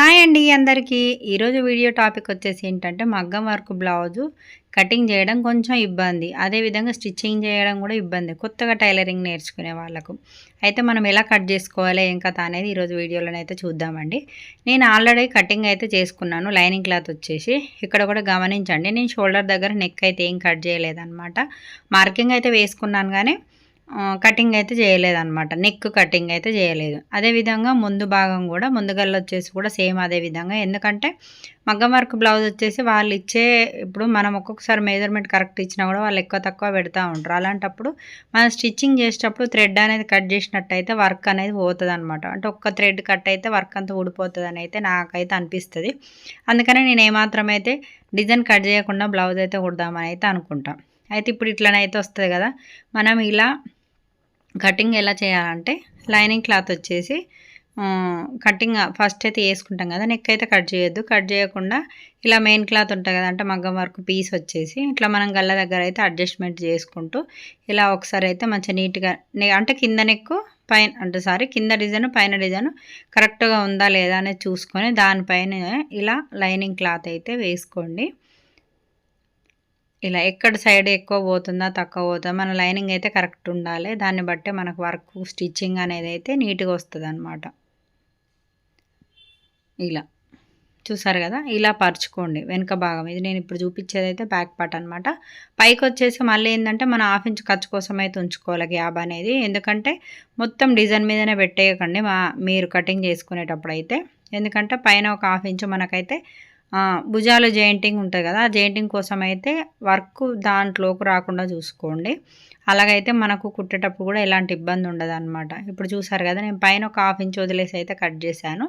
Hi అండి అందరికీ. ఈరోజు వీడియో టాపిక్ వచ్చేసి ఏంటంటే మగ్గం వర్క్ బ్లౌజు కటింగ్ చేయడం కొంచెం ఇబ్బంది. అదేవిధంగా స్టిచ్చింగ్ చేయడం కూడా ఇబ్బంది. కొత్తగా టైలరింగ్ నేర్చుకునే వాళ్ళకు. అయితే మనం ఎలా కట్ చేసుకోవాలి ఏం కథ అనేది ఈరోజు వీడియోలోనైతే చూద్దామండి. నేను ఆల్రెడీ కటింగ్ అయితే చేసుకున్నాను లైనింగ్ క్లాత్ వచ్చేసి. ఇక్కడ కూడా గమనించండి నేను షోల్డర్ దగ్గర నెక్ అయితే ఏం కట్ చేయలేదన్నమాట. మార్కింగ్ అయితే వేసుకున్నాను కానీ కటింగ్ అయితే చేయలేదన్నమాట. నెక్ కటింగ్ అయితే చేయలేదు. అదేవిధంగా ముందు భాగం కూడా ముందుగల్ల వచ్చేసి కూడా సేమ్ అదే విధంగా. ఎందుకంటే మగ్గం వర్క్ బ్లౌజ్ వచ్చేసి వాళ్ళు ఇచ్చే ఇప్పుడు మనం ఒక్కొక్కసారి మెజర్మెంట్ కరెక్ట్ ఇచ్చినా కూడా వాళ్ళు ఎక్కువ తక్కువ పెడతా ఉంటారు. అలాంటప్పుడు మనం స్టిచ్చింగ్ చేసేటప్పుడు థ్రెడ్ అనేది కట్ చేసినట్టయితే వర్క్ అనేది పోతుంది అనమాట అంటే ఒక్క థ్రెడ్ కట్ అయితే వర్క్ అంతా ఊడిపోతుంది అని అయితే నాకైతే అనిపిస్తుంది. అందుకనే నేను ఏమాత్రం అయితే డిజైన్ కట్ చేయకుండా బ్లౌజ్ అయితే కుడదామని అయితే అనుకుంటాం. అయితే ఇప్పుడు ఇట్లనైతే వస్తుంది కదా మనం ఇలా కటింగ్ ఎలా చేయాలంటే లైనింగ్ క్లాత్ వచ్చేసి కటింగ్ ఫస్ట్ అయితే వేసుకుంటాం కదా నెక్ అయితే కట్ చేయొద్దు. కట్ చేయకుండా ఇలా మెయిన్ క్లాత్ ఉంటుంది కదా అంటే మగ్గం వర్క్ పీస్ వచ్చేసి ఇట్లా మనం గల్ల దగ్గర అయితే అడ్జస్ట్మెంట్ చేసుకుంటూ ఇలా ఒకసారి అయితే మంచిగా నీట్గా అంటే కింద నెక్ పైన అంటే సారీ కింద డిజైన్ పైన డిజైన్ కరెక్ట్గా ఉందా లేదా అనేది చూసుకొని దానిపైన ఇలా లైనింగ్ క్లాత్ అయితే వేసుకోండి. ఇలా ఎక్కడ సైడ్ ఎక్కువ పోతుందా తక్కువ పోతుందా మన లైనింగ్ అయితే కరెక్ట్ ఉండాలి. దాన్ని బట్టే మనకు వర్క్ స్టిచ్చింగ్ అనేది అయితే నీట్గా వస్తుంది అనమాట ఇలా. చూసారు కదా? ఇలా పరుచుకోండి వెనుక భాగం. ఇది నేను ఇప్పుడు చూపించేది అయితే బ్యాక్ పార్ట్ అనమాట పైకి వచ్చేసి మళ్ళీ ఏంటంటే మన హాఫ్ ఇంచ్ ఖర్చు కోసం అయితే ఉంచుకోవాలి గ్యాబ్ అనేది. ఎందుకంటే మొత్తం డిజైన్ మీదనే పెట్టేయకండి మా మీరు కటింగ్ చేసుకునేటప్పుడు అయితే ఎందుకంటే పైన ఒక హాఫ్ ఇంచు మనకైతే భుజాలు జాయింటింగ్ ఉంటుంది కదా ఆ జాయింటింగ్ కోసం అయితే వర్క్ దాంట్లోకి రాకుండా చూసుకోండి. అలాగైతే మనకు కుట్టేటప్పుడు కూడా ఎలాంటి ఇబ్బంది ఉండదు అనమాట ఇప్పుడు చూసారు కదా నేను పైన ఒక హాఫ్ ఇంచ్ వదిలేసి అయితే కట్ చేశాను.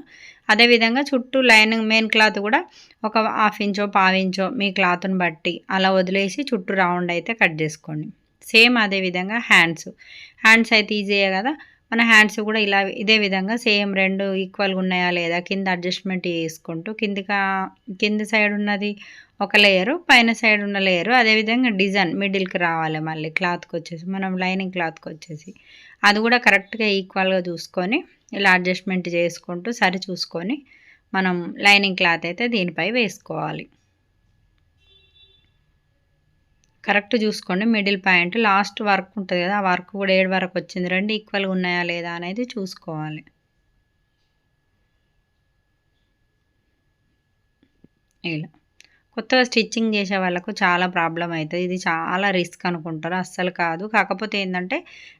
అదేవిధంగా చుట్టూ లైనింగ్ మెయిన్ క్లాత్ కూడా ఒక హాఫ్ ఇంచో పావించో మీ క్లాత్ని బట్టి అలా వదిలేసి చుట్టూ రౌండ్ అయితే కట్ చేసుకోండి. సేమ్ అదేవిధంగా హ్యాండ్స్. హ్యాండ్స్ అయితే ఈజీయే కదా మన హ్యాండ్స్ కూడా ఇలా ఇదే విధంగా సేమ్ రెండు ఈక్వల్గా ఉన్నాయా లేదా కింద అడ్జస్ట్మెంట్ చేసుకుంటూ కిందిక కింది సైడ్ ఉన్నది ఒక లేయరు పైన సైడ్ ఉన్న లేయరు అదేవిధంగా డిజైన్ మిడిల్కి రావాలి మళ్ళీ క్లాత్కి వచ్చేసి. మనం లైనింగ్ క్లాత్కి వచ్చేసి. అది కూడా కరెక్ట్గా ఈక్వల్గా చూసుకొని ఇలా అడ్జస్ట్మెంట్ చేసుకుంటూ సరి చూసుకొని మనం లైనింగ్ క్లాత్ అయితే దీనిపై వేసుకోవాలి. కరెక్ట్ చూసుకోండి. Middle point. లాస్ట్ వర్క్ ఉంటుంది కదా ఆ వర్క్ కూడా ఏడు వరకు వచ్చింది. రెండు ఈక్వల్గా ఉన్నాయా లేదా అనేది చూసుకోవాలి. ఇలా. కొత్తగా స్టిచ్చింగ్ చేసే వాళ్ళకు చాలా ప్రాబ్లం అవుతుంది. ఇది చాలా రిస్క్ అనుకుంటారు. అస్సలు కాదు. కాకపోతే ఏంటంటే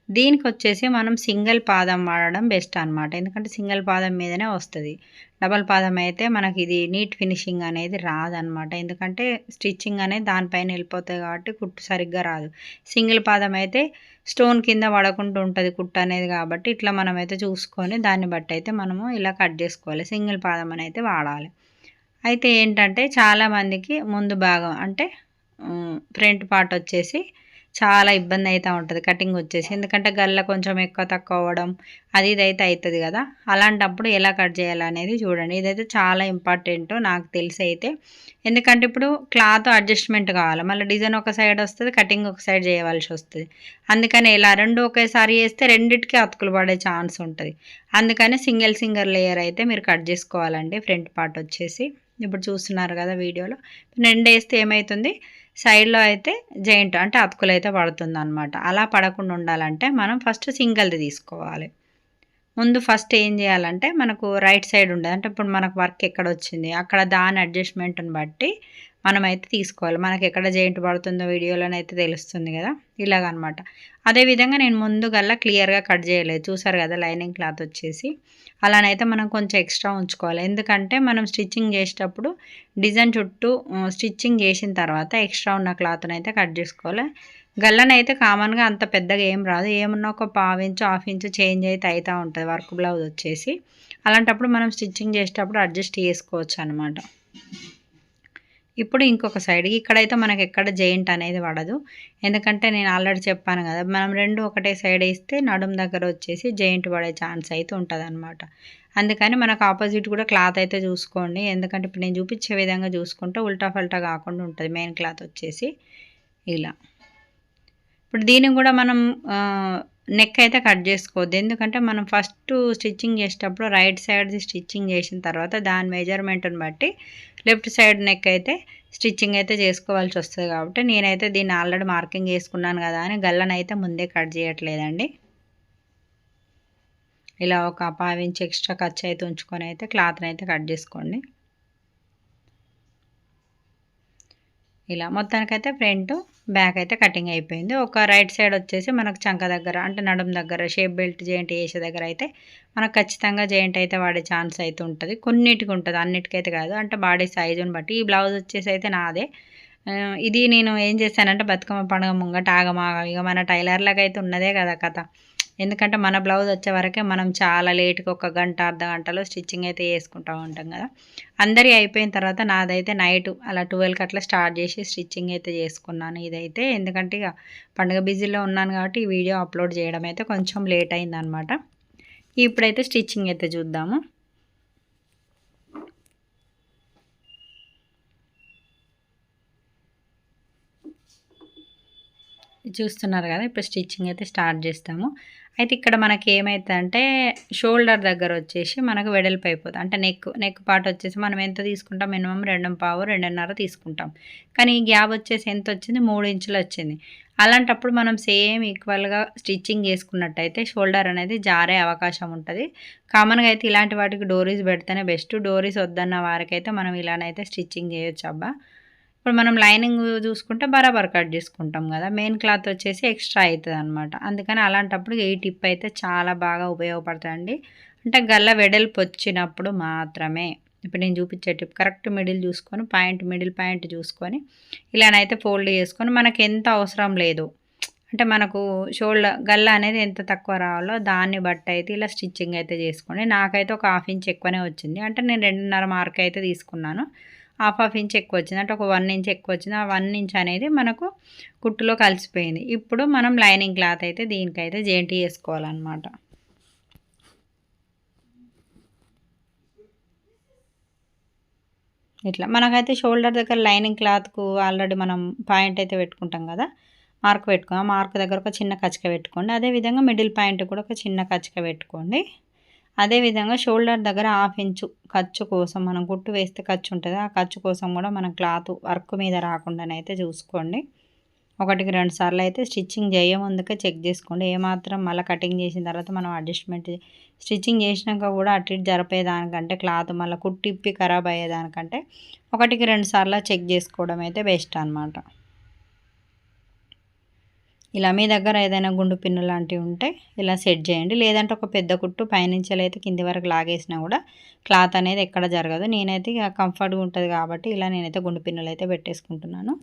దీనికి వచ్చేసి మనం సింగిల్ పాదం వాడడం బెస్ట్ అనమాట ఎందుకంటే సింగిల్ పాదం మీదనే వస్తుంది. డబల్ పాదం అయితే మనకి ఇది నీట్ ఫినిషింగ్ అనేది రాదనమాట ఎందుకంటే స్టిచ్చింగ్ అనేది దానిపైన వెళ్ళిపోతాయి కాబట్టి కుట్టు సరిగ్గా రాదు. సింగిల్ పాదం అయితే స్టోన్ కింద పడకుండా ఉంటుంది కుట్టు అనేది కాబట్టి ఇట్లా మనమైతే చూసుకొని దాన్ని బట్టి అయితే మనము ఇలా కట్ చేసుకోవాలి. సింగిల్ పాదం అని అయితే వాడాలి. అయితే ఏంటంటే చాలామందికి ముందు భాగం అంటే ఫ్రంట్ పార్ట్ వచ్చేసి చాలా ఇబ్బంది అవుతూ ఉంటుంది కటింగ్ వచ్చేసి. ఎందుకంటే గల్ల కొంచెం ఎక్కువ తక్కువ అవ్వడం అది ఇదైతే అవుతుంది కదా. అలాంటప్పుడు ఎలా కట్ చేయాలనేది చూడండి. ఇదైతే చాలా ఇంపార్టెంట్ నాకు తెలిసి అయితే. ఎందుకంటే ఇప్పుడు క్లాత్ అడ్జస్ట్మెంట్ కావాలి. మళ్ళీ డిజైన్ ఒక సైడ్ వస్తుంది కటింగ్ ఒక సైడ్ చేయవలసి వస్తుంది. అందుకని ఇలా రెండు ఒకేసారి చేస్తే రెండింటికి అతుకులు పడే ఛాన్స్ ఉంటుంది. అందుకని సింగిల్ సింగిల్ లేయర్ అయితే మీరు కట్ చేసుకోవాలండి. ఫ్రంట్ పార్ట్ వచ్చేసి. ఇప్పుడు చూస్తున్నారు కదా వీడియోలో. రెండు వేస్తే ఏమవుతుంది సైడ్లో అయితే జాయింట్ అంటే అతుకులు అయితే పడుతుంది అనమాట అలా పడకుండా ఉండాలంటే మనం ఫస్ట్ సింగిల్ది తీసుకోవాలి. ముందు ఫస్ట్ ఏం చేయాలంటే మనకు రైట్ సైడ్ ఉండదు. అంటే ఇప్పుడు మనకు వర్క్ ఎక్కడ వచ్చింది అక్కడ దాని అడ్జస్ట్మెంట్ని బట్టి మనమైతే తీసుకోవాలి. మనకి ఎక్కడ జాయింట్ పడుతుందో వీడియోలోనైతే తెలుస్తుంది కదా. ఇలాగనమాట. అదేవిధంగా నేను ముందుగల్లా క్లియర్గా కట్ చేయలేదు. చూసారు కదా లైనింగ్ క్లాత్ వచ్చేసి. అలానైతే మనం కొంచెం ఎక్స్ట్రా ఉంచుకోవాలి. ఎందుకంటే మనం స్టిచ్చింగ్ చేసేటప్పుడు డిజైన్ చుట్టూ స్టిచ్చింగ్ చేసిన తర్వాత ఎక్స్ట్రా ఉన్న క్లాత్ని అయితే కట్ చేసుకోవాలి. గల్లనైతే కామన్గా అంత పెద్దగా ఏం రాదు. ఏమన్నా ఒక పావు ఇంచు హాఫ్ ఇంచు చేంజ్ అయితే అవుతూ ఉంటుంది. వర్క్ బ్లౌజ్ వచ్చేసి. అలాంటప్పుడు మనం స్టిచ్చింగ్ చేసేటప్పుడు అడ్జస్ట్ చేసుకోవచ్చు అనమాట ఇప్పుడు ఇంకొక సైడ్ ఇక్కడైతే మనకి ఎక్కడ జెయింట్ అనేది పడదు. ఎందుకంటే నేను ఆల్రెడీ చెప్పాను కదా మనం రెండు ఒకటే సైడ్ వేస్తే నడుము దగ్గర వచ్చేసి జెయింట్ పడే ఛాన్స్ అయితే ఉంటుంది అనమాట అందుకని మనకు ఆపోజిట్ కూడా క్లాత్ అయితే చూసుకోండి. ఎందుకంటే ఇప్పుడు నేను చూపించే విధంగా చూసుకుంటే ఉల్టా ఫల్టా కాకుండా ఉంటుంది మెయిన్ క్లాత్ వచ్చేసి ఇలా. ఇప్పుడు దీన్ని కూడా మనం నెక్ అయితే కట్ చేసుకోవద్దు. ఎందుకంటే మనం ఫస్ట్ స్టిచ్చింగ్ చేసేటప్పుడు రైట్ సైడ్ది స్టిచ్చింగ్ చేసిన తర్వాత దాని మెజర్మెంట్ని బట్టి లెఫ్ట్ సైడ్ నెక్ అయితే స్టిచ్చింగ్ అయితే చేసుకోవాల్సి వస్తుంది కాబట్టి నేనైతే దీన్ని ఆల్రెడీ మార్కింగ్ చేసుకున్నాను కదా అని గల్లనైతే ముందే కట్ చేయట్లేదండి. ఇలా ఒక పావించి ఎక్స్ట్రా ఖర్చు అయితే ఉంచుకొని అయితే క్లాత్ని అయితే కట్ చేసుకోండి. ఇలా మొత్తానికైతే ఫ్రంట్ బ్యాక్ అయితే కటింగ్ అయిపోయింది. ఒక రైట్ సైడ్ వచ్చేసి మనకు చంక దగ్గర అంటే నడుం దగ్గర షేప్ బెల్ట్ జాయింట్ వేసే దగ్గర అయితే మనకు ఖచ్చితంగా జాయింట్ అయితే వాడే ఛాన్స్ అయితే ఉంటుంది. కొన్నిటికి ఉంటుంది అన్నిటికైతే కాదు. అంటే బాడీ సైజుని బట్టి ఈ బ్లౌజ్ వచ్చేసి అయితే నాదే. ఇది నేను ఏం చేశానంటే బతుకమ్మ పండుగ ముంగట ఆగమాగ ఇక మన టైలర్లకు అయితే ఉన్నదే కదా కథ. ఎందుకంటే మన బ్లౌజ్ వచ్చే వరకే మనం చాలా లేట్గా ఒక గంట అర్ధ గంటలో స్టిచ్చింగ్ అయితే వేసుకుంటూ ఉంటాం కదా. అందరి అయిపోయిన తర్వాత నాదైతే నైట్ అలా ట్వెల్వ్కి అట్లా స్టార్ట్ చేసి స్టిచ్చింగ్ అయితే చేసుకున్నాను ఇదైతే. ఎందుకంటే ఇక పండుగ బిజీలో ఉన్నాను కాబట్టి ఈ వీడియో అప్లోడ్ చేయడం అయితే కొంచెం లేట్ అయిందనమాట. ఇప్పుడైతే స్టిచ్చింగ్ అయితే చూద్దాము. చూస్తున్నారు కదా ఇప్పుడు స్టిచ్చింగ్ అయితే స్టార్ట్ చేస్తాము. అయితే ఇక్కడ మనకి ఏమవుతుందంటే షోల్డర్ దగ్గర వచ్చేసి మనకు వెడల్పు అయిపోతుంది. అంటే నెక్ నెక్ పార్ట్ వచ్చేసి మనం ఎంత తీసుకుంటాం? మినిమం రెండు పావు రెండున్నర తీసుకుంటాం. కానీ ఈ గ్యాప్ వచ్చేసి ఎంత వచ్చింది? మూడు ఇంచులు వచ్చింది. అలాంటప్పుడు మనం సేమ్ ఈక్వల్గా స్టిచ్చింగ్ చేసుకున్నట్టయితే షోల్డర్ అనేది జారే అవకాశం ఉంటుంది. కామన్గా అయితే ఇలాంటి వాటికి డోరీస్ పెడితేనే బెస్ట్. డోరీస్ వద్దన్న వారికైతే మనం ఇలానైతే స్టిచ్చింగ్ చేయొచ్చు అబ్బా ఇప్పుడు మనం లైనింగ్ చూసుకుంటే బరాబర్ కట్ చేసుకుంటాం కదా. మెయిన్ క్లాత్ వచ్చేసి ఎక్స్ట్రా అవుతుంది అనమాట అందుకని అలాంటప్పుడు ఈ టిప్ అయితే చాలా బాగా ఉపయోగపడుతుందండి అంటే గల్ల వెడల్పు వచ్చినప్పుడు మాత్రమే. ఇప్పుడు నేను చూపించే టిప్ కరెక్ట్ మిడిల్ చూసుకొని పాయింట్ మిడిల్ పాయింట్ చూసుకొని ఇలానైతే ఫోల్డ్ చేసుకొని మనకి ఎంత అవసరం లేదు. అంటే మనకు షోల్డర్ గల్ల అనేది ఎంత తక్కువ రావాలో దాన్ని బట్టి అయితే ఇలా స్టిచ్చింగ్ అయితే చేసుకోండి. నాకైతే ఒక హాఫ్ ఇంచ్ ఎక్కువనే వచ్చింది. అంటే నేను రెండున్నర మార్క్ అయితే తీసుకున్నాను. హాఫ్ హాఫ్ ఇంచ్ ఎక్కువ వచ్చింది అంటే ఒక వన్ ఇంచ్ ఎక్కువ వచ్చింది ఆ వన్ ఇంచ్ అనేది మనకు కుట్టులో కలిసిపోయింది. ఇప్పుడు మనం లైనింగ్ క్లాత్ అయితే దీనికైతే జేంటి వేసుకోవాలన్నమాట. ఇట్లా. మనకైతే షోల్డర్ దగ్గర లైనింగ్ క్లాత్కు ఆల్రెడీ మనం పాయింట్ అయితే పెట్టుకుంటాం కదా. మార్క్ పెట్టుకో. మార్క్ దగ్గర ఒక చిన్న కచ్చిక పెట్టుకోండి. అదేవిధంగా మిడిల్ పాయింట్ కూడా ఒక చిన్న కచ్చిక పెట్టుకోండి. అదేవిధంగా షోల్డర్ దగ్గర హాఫ్ ఇంచు ఖర్చు కోసం మనం గుట్టు వేస్తే ఖర్చు ఉంటుంది. ఆ ఖర్చు కోసం కూడా మనం క్లాత్ వర్క్ మీద రాకుండానైతే చూసుకోండి. ఒకటికి రెండు సార్లు అయితే స్టిచ్చింగ్ చేయముందుకే చెక్ చేసుకోండి. ఏమాత్రం మళ్ళీ కటింగ్ చేసిన తర్వాత మనం అడ్జస్ట్మెంట్ స్టిచ్చింగ్ చేసినాక కూడా అటు ఇటు జరిపేదానికంటే క్లాత్ మళ్ళీ కుట్టిప్పి ఖరాబ్ అయ్యేదానికంటే ఒకటికి రెండు సార్లు చెక్ చేసుకోవడం అయితే బెస్ట్ అనమాట ఇలా మీ దగ్గర ఏదైనా గుండు పిన్ను లాంటివి ఉంటే ఇలా సెట్ చేయండి. లేదంటే ఒక పెద్ద కుట్టు పైనుంచి అయితే కింది వరకు లాగేసినా కూడా క్లాత్ అనేది ఎక్కడ జరగదు. నేనైతే ఇక కంఫర్ట్గా ఉంటుంది కాబట్టి ఇలా నేనైతే గుండు పిన్నులు అయితే పెట్టేసుకుంటున్నాను.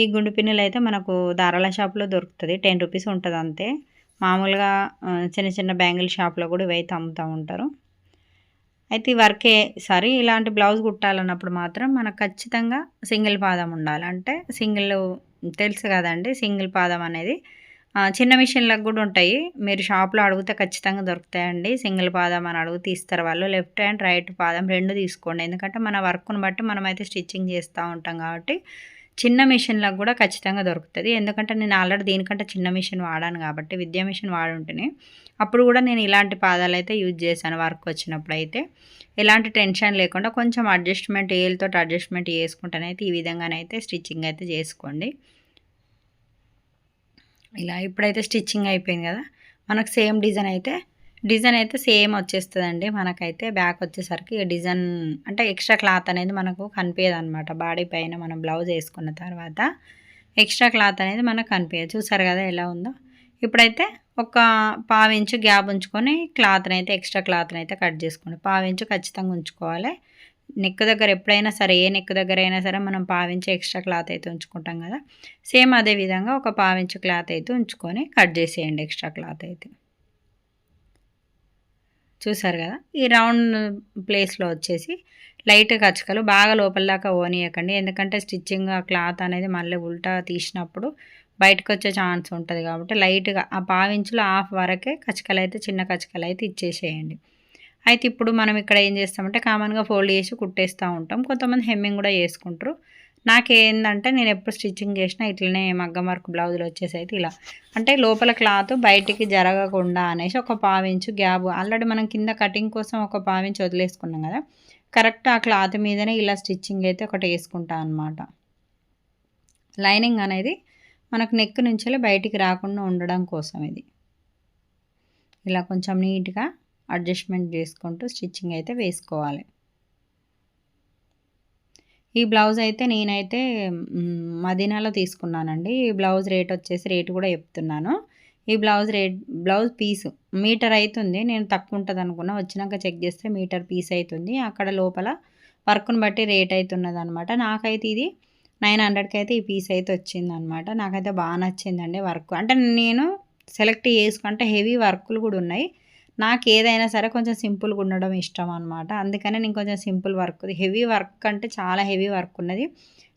ఈ గుండు పిన్నులు అయితే మనకు దారాల షాప్లో దొరుకుతుంది. టెన్ రూపీస్ ఉంటుంది అంతే. మామూలుగా చిన్న చిన్న బ్యాంగిల్ షాప్లో కూడా ఇవైతే అమ్ముతూ ఉంటారు. అయితే ఈ వర్కే సరే ఇలాంటి బ్లౌజ్ కుట్టాలన్నప్పుడు మాత్రం మనకు ఖచ్చితంగా సింగిల్ పాదం ఉండాలి. అంటే సింగిల్ తెలుసు కదండి సింగిల్ పాదం అనేది. చిన్న మిషన్లకు కూడా ఉంటాయి. మీరు షాప్లో అడిగితే ఖచ్చితంగా దొరుకుతాయండి. సింగిల్ పాదం అని అడుగు తీస్తారు వాళ్ళు. లెఫ్ట్ అండ్ రైట్ పాదం రెండు తీసుకోండి. ఎందుకంటే మన వర్క్ను బట్టి మనమైతే స్టిచ్చింగ్ చేస్తూ ఉంటాం కాబట్టి చిన్న మిషన్లకు కూడా ఖచ్చితంగా దొరుకుతుంది. ఎందుకంటే నేను ఆల్రెడీ దీనికంటే చిన్న మిషన్ వాడాను కాబట్టి విద్యా మిషన్ వాడుంటేనే అప్పుడు కూడా నేను ఇలాంటి పాదాలు అయితే యూజ్ చేశాను వర్క్ వచ్చినప్పుడు అయితే ఎలాంటి టెన్షన్ లేకుండా కొంచెం అడ్జస్ట్మెంట్ ఏళ్ళతో అడ్జస్ట్మెంట్ చేసుకుంటానైతే ఈ విధంగానైతే స్టిచ్చింగ్ అయితే చేసుకోండి. ఇలా ఇప్పుడైతే స్టిచ్చింగ్ అయిపోయింది కదా మనకు సేమ్ డిజైన్ అయితే డిజైన్ అయితే సేమ్ వచ్చేస్తుందండి. మనకైతే బ్యాక్ వచ్చేసరికి డిజైన్ అంటే ఎక్స్ట్రా క్లాత్ అనేది మనకు కనిపించదు అనమాట బాడీ పైన మనం బ్లౌజ్ వేసుకున్న తర్వాత ఎక్స్ట్రా క్లాత్ అనేది మనకు కనిపించదు చూసారు కదా ఎలా ఉందో? ఇప్పుడైతే ఒక పావించు గ్యాప్ ఉంచుకొని క్లాత్ని అయితే ఎక్స్ట్రా క్లాత్ని అయితే కట్ చేసుకోండి. పావించు ఖచ్చితంగా ఉంచుకోవాలి. నెక్ దగ్గర ఎప్పుడైనా సరే ఏ నెక్ దగ్గర అయినా సరే మనం పావించి ఎక్స్ట్రా క్లాత్ అయితే ఉంచుకుంటాం కదా. సేమ్ అదే విధంగా ఒక పావించు క్లాత్ అయితే ఉంచుకొని కట్ చేసేయండి ఎక్స్ట్రా క్లాత్ అయితే. చూసారు కదా? ఈ రౌండ్ ప్లేస్లో వచ్చేసి లైట్ కచ్చకలు బాగా లోపల దాకా ఓనియకండి. ఎందుకంటే స్టిచ్చింగ్ ఆ క్లాత్ అనేది మళ్ళీ ఉల్టా తీసినప్పుడు బయటకు వచ్చే ఛాన్స్ ఉంటుంది కాబట్టి లైట్గా ఆ పావించులు హాఫ్ వరకే కచ్చకలు అయితే చిన్న కచ్చకలు అయితే ఇచ్చేసేయండి. అయితే ఇప్పుడు మనం ఇక్కడ ఏం చేస్తామంటే కామన్గా ఫోల్డ్ చేసి కుట్టేస్తూ ఉంటాం. కొంతమంది హెమ్మింగ్ కూడా చేసుకుంటారు. నాకేందంటే నేను ఎప్పుడు స్టిచ్చింగ్ చేసినా ఇట్లనే మగ్గం వర్క్ బ్లౌజులు వచ్చేసి అయితే ఇలా. అంటే లోపల క్లాత్ బయటికి జరగకుండా అనేసి ఒక పావించు గ్యాబ్. ఆల్రెడీ మనం కింద కటింగ్ కోసం ఒక పావించు వదిలేసుకున్నాం కదా. కరెక్ట్ ఆ క్లాత్ మీదనే ఇలా స్టిచ్చింగ్ అయితే ఒకటి వేసుకుంటా అనమాట లైనింగ్ అనేది మనకు నెక్ నుంచి బయటికి రాకుండా ఉండడం కోసం ఇది. ఇలా కొంచెం నీట్గా అడ్జస్ట్మెంట్ చేసుకుంటూ స్టిచ్చింగ్ అయితే వేసుకోవాలి. ఈ బ్లౌజ్ అయితే నేనైతే మదీనాలో తీసుకున్నానండి. ఈ బ్లౌజ్ రేట్ వచ్చేసి రేటు కూడా చెప్తున్నాను. ఈ blouse rate blouse piece metre అవుతుంది నేను తక్కువ ఉంటుంది అనుకున్నా. వచ్చినాక చెక్ చేస్తే మీటర్ పీస్ అవుతుంది అక్కడ లోపల వర్క్ను బట్టి రేట్ అవుతున్నది అనమాట నాకైతే ఇది నైన్ హండ్రెడ్కి అయితే ఈ పీస్ అయితే వచ్చింది అనమాట నాకైతే బాగా నచ్చిందండి వర్క్. అంటే నేను సెలెక్ట్ చేసుకుంటే హెవీ వర్కులు కూడా ఉన్నాయి. నాకు ఏదైనా సరే కొంచెం సింపుల్గా ఉండడం ఇష్టం అనమాట అందుకనే నేను కొంచెం సింపుల్ వర్క్ హెవీ వర్క్ అంటే చాలా హెవీ వర్క్ ఉన్నది.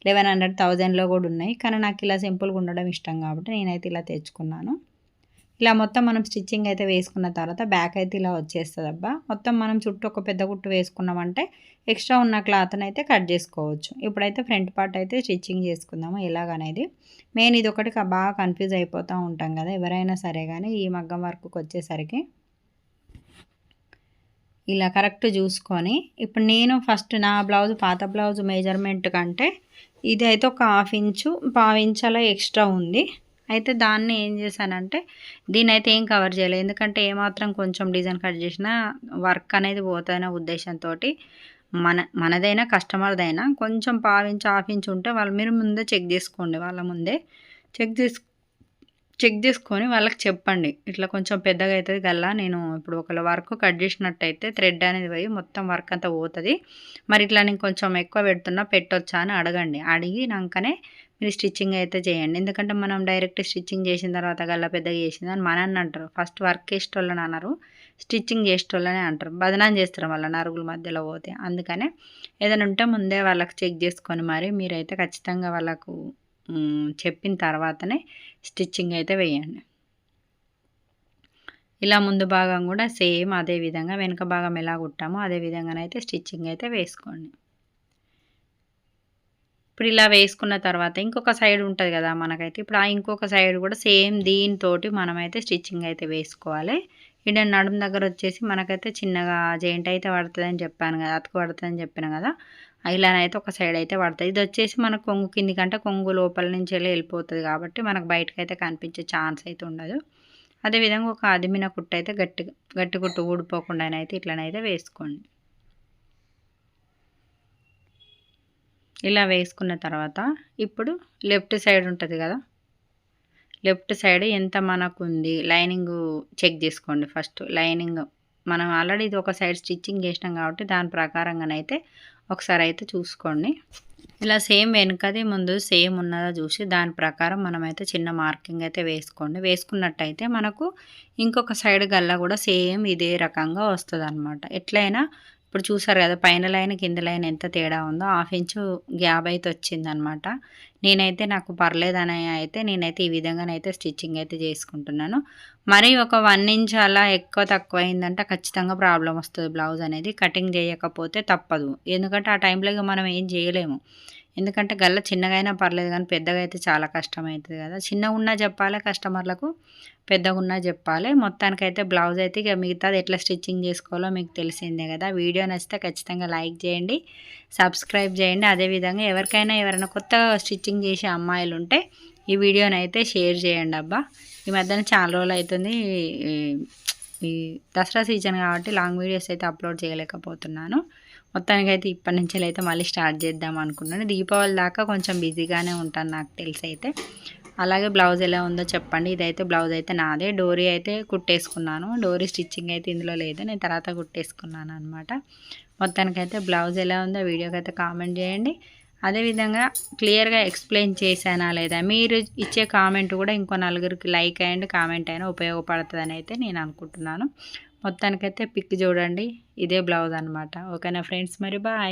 లెవెన్ హండ్రెడ్ థౌజండ్లో కూడా ఉన్నాయి. కానీ నాకు ఇలా సింపుల్గా ఉండడం ఇష్టం కాబట్టి నేనైతే ఇలా తెచ్చుకున్నాను. ఇలా మొత్తం మనం స్టిచ్చింగ్ అయితే వేసుకున్న తర్వాత బ్యాక్ అయితే ఇలా వచ్చేస్తుంది అబ్బా. మొత్తం మనం చుట్టూ ఒక పెద్ద కుట్టు వేసుకున్నామంటే ఎక్స్ట్రా ఉన్న క్లాత్ని అయితే కట్ చేసుకోవచ్చు. ఇప్పుడైతే ఫ్రంట్ పార్ట్ అయితే స్టిచ్చింగ్ చేసుకుందాము ఎలాగనేది. మెయిన్ ఇది ఒకటి బాగా కన్ఫ్యూజ్ అయిపోతూ ఉంటాం కదా ఎవరైనా సరే కానీ ఈ మగ్గం వర్క్కి వచ్చేసరికి ఇలా కరెక్ట్ చూసుకొని ఇప్పుడు నేను ఫస్ట్ నా బ్లౌజ్ పాత బ్లౌజ్ మెజర్మెంట్ కంటే ఇది అయితే ఒక హాఫ్ ఇంచు పావించాల ఎక్స్ట్రా ఉంది. అయితే దాన్ని ఏం చేశానంటే దీని అయితే ఏం కవర్ చేయలేదు. ఎందుకంటే ఏమాత్రం కొంచెం డిజైన్ కట్ చేసినా వర్క్ అనేది పోతుందనే ఉద్దేశంతో మన మనదైనా కస్టమర్దైనా కొంచెం పావించి హాఫ్ ఇంచ్ ఉంటే వాళ్ళ మీరు ముందే చెక్ చేసుకోండి వాళ్ళ ముందే. చెక్ చేసు చెక్ చేసుకొని వాళ్ళకి చెప్పండి. ఇట్లా కొంచెం పెద్దగా అవుతుంది గల్లా నేను ఇప్పుడు ఒకళ్ళ వర్క్ కట్ చేసినట్టయితే థ్రెడ్ అనేది పోయి మొత్తం వర్క్ అంతా పోతుంది. మరి ఇట్లా నేను కొంచెం ఎక్కువ పెడుతున్నా పెట్టొచ్చా అని అడగండి. అడిగినాకనే మీరు స్టిచ్చింగ్ అయితే చేయండి. ఎందుకంటే మనం డైరెక్ట్ స్టిచ్చింగ్ చేసిన తర్వాత గల్లా పెద్దగా చేసింది అని మనని అంటారు. ఫస్ట్ వర్క్ చేసేటోళ్ళని అన్నారు స్టిచ్చింగ్ చేసేటోళ్ళని అంటారు. బదనాం చేస్తారు వాళ్ళ నరుగుల మధ్యలో పోతే. అందుకనే ఏదైనా ఉంటే ముందే వాళ్ళకి చెక్ చేసుకొని మరి మీరైతే ఖచ్చితంగా వాళ్ళకు చెప్పిన తర్వాతనే స్టిచ్చింగ్ అయితే వేయండి. ఇలా ముందు భాగం కూడా సేమ్ అదే విధంగా వెనుక భాగం ఎలా కుట్టామో అదే విధంగానైతే స్టిచ్చింగ్ అయితే వేసుకోండి. ఇప్పుడు ఇలా వేసుకున్న తర్వాత ఇంకొక సైడ్ ఉంటుంది కదా మనకైతే. ఇప్పుడు ఆ ఇంకొక సైడ్ కూడా సేమ్ దీనితోటి మనమైతే స్టిచ్చింగ్ అయితే వేసుకోవాలి. ఇక్కడ నడుము దగ్గర వచ్చేసి మనకైతే చిన్నగా జెయింట్ అయితే పడుతుందని చెప్పాను కదా అతుకు పడుతుందని చెప్పాను కదా ఇలానైతే ఒక సైడ్ అయితే పడుతుంది ఇది వచ్చేసి మనకు కొంగు కింది కంటే కొంగు లోపల నుంచి వెళ్ళి వెళ్ళిపోతుంది కాబట్టి మనకు బయటకు అయితే కనిపించే ఛాన్స్ అయితే ఉండదు. అదేవిధంగా ఒక అదిమిన కుట్ట అయితే గట్టి గట్టి కుట్టు ఊడిపోకుండా అయితే ఇట్లనైతే వేసుకోండి. ఇలా వేసుకున్న తర్వాత ఇప్పుడు లెఫ్ట్ సైడ్ ఉంటుంది కదా? లెఫ్ట్ సైడ్ ఎంత మనకు ఉంది? లైనింగ్ చెక్ చేసుకోండి ఫస్ట్. లైనింగ్ మనం ఆల్రెడీ ఇది ఒక సైడ్ స్టిచ్చింగ్ చేసినాం కాబట్టి దాని ప్రకారంగానైతే ఒకసారి అయితే చూసుకోండి. ఇలా సేమ్ వెనుకది ముందు సేమ్ ఉన్నదో చూసి దాని ప్రకారం మనమైతే చిన్న మార్కింగ్ అయితే వేసుకోండి. వేసుకున్నట్టయితే మనకు ఇంకొక సైడ్ గల్లా కూడా సేమ్ ఇదే రకంగా వస్తుంది అనమాట ఎట్లయినా ఇప్పుడు చూసారు కదా పైన లైన్ కింద లైన్ ఎంత తేడా ఉందో హాఫ్ ఇంచు గ్యాప్ అయితే వచ్చిందనమాట. నేనైతే నాకు పర్లేదని అయితే నేనైతే ఈ విధంగానైతే స్టిచ్చింగ్ అయితే చేసుకుంటున్నాను. మరి ఒక వన్ ఇంచ్ అలా ఎక్కువ తక్కువ అయిందంటే ఖచ్చితంగా ప్రాబ్లం వస్తుంది బ్లౌజ్ అనేది. కటింగ్ చేయకపోతే తప్పదు. ఎందుకంటే ఆ టైంలో మనం ఏం చేయలేము. ఎందుకంటే గల్ల చిన్నగా అయినా పర్లేదు కానీ పెద్దగా అయితే చాలా కష్టమవుతుంది కదా. చిన్నగా ఉన్నా చెప్పాలి కస్టమర్లకు పెద్దగా ఉన్నా చెప్పాలి మొత్తానికైతే బ్లౌజ్ అయితే ఇక మిగతాది ఎట్లా స్టిచ్చింగ్ చేసుకోవాలో మీకు తెలిసిందే కదా. వీడియో నచ్చితే ఖచ్చితంగా లైక్ చేయండి సబ్స్క్రైబ్ చేయండి అదేవిధంగా ఎవరికైనా ఎవరైనా కొత్తగా స్టిచ్చింగ్ చేసే అమ్మాయిలు ఉంటే ఈ వీడియోని అయితే షేర్ చేయండి అబ్బా. ఈ మధ్యన చాలా రోజులు అవుతుంది ఈ దసరా సీజన్ కాబట్టి లాంగ్ వీడియోస్ అయితే అప్లోడ్ చేయలేకపోతున్నాను మొత్తానికి అయితే ఇప్పటి నుంచి అయితే మళ్ళీ స్టార్ట్ చేద్దాం అనుకున్నాను. దీపావళి దాకా కొంచెం బిజీగానే ఉంటాను నాకు తెలిసి అయితే అలాగే బ్లౌజ్ ఎలా ఉందో చెప్పండి. ఇదైతే బ్లౌజ్ అయితే నాదే. డోరీ అయితే కుట్టేసుకున్నాను. డోరీ స్టిచ్చింగ్ అయితే ఇందులో లేదు. నేను తర్వాత కుట్టేసుకున్నాను అనమాట మొత్తానికైతే బ్లౌజ్ ఎలా ఉందో వీడియోకి అయితే కామెంట్ చేయండి. అదేవిధంగా క్లియర్గా ఎక్స్ప్లెయిన్ చేశానా లేదా మీరు ఇచ్చే కామెంట్ కూడా ఇంకో నలుగురికి లైక్ అయ్యండి. కామెంట్ అయినా ఉపయోగపడుతుందని అయితే నేను అనుకుంటున్నాను. మొత్తానికైతే పిక్ చూడండి. ఇదే బ్లౌజ్ అనమాట ఓకేనా ఫ్రెండ్స్? మరి బాయ్.